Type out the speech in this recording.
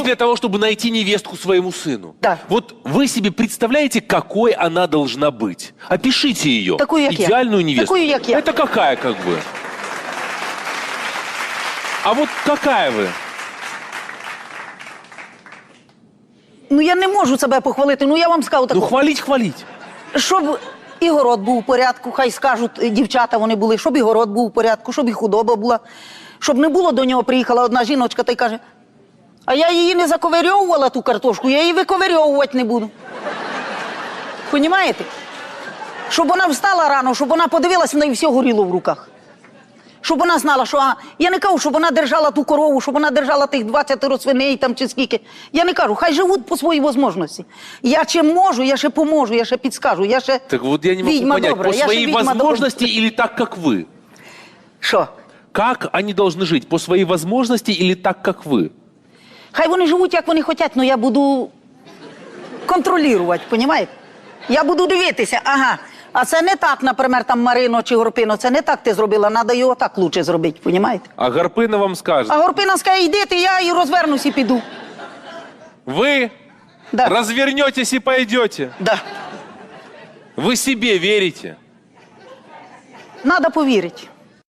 здесь для того, чтобы найти невестку своему сыну. Да. Вот вы себе представляете, какой она должна быть? Опишите ее. Такую, как я. Идеальную невесту. Такую, как я. Это какая, как бы? А вот какая вы? Ну я не можу себе похвалити. Ну я вам скажу Ну, таку. хвалить, хвалить. Щоб і город був у порядку, хай скажуть е, дівчата вони були, щоб і город був у порядку, щоб і худоба була. Щоб не було до нього, приїхала одна жіночка та й каже: а я її не заковирьовувала ту картошку, я її виковирьовувати не буду. Понімаєте? Щоб вона встала рано, щоб вона подивилась, в неї все горіло в руках. Щоб вона знала, що а, я не кажу, щоб вона держала ту корову, щоб вона держала тих 20 свиней там чи скільки. Я не кажу, хай живуть по своїй можливості. Я чим можу, я ще поможу, я ще підскажу, я ще Так вот я не могу відьма понять, добра, по я ще своей відьма добра. возможности или так, как вы? Що? Как они должны жить? По своей возможности или так, как вы? Хай вони живуть, як вони хочуть, але я буду контролювати, понімаєте? Я буду дивитися, ага. А це не так, наприклад, там Марино чи Горпино, це не так ти зробила, треба його так лучше зробити, понімаєте? А Гарпына вам скажет, А Горпина скаже, йди ти, я і розвернусь і піду. вы Да. развернетесь и пойдете. Да. Вы себе верите. Надо повірити.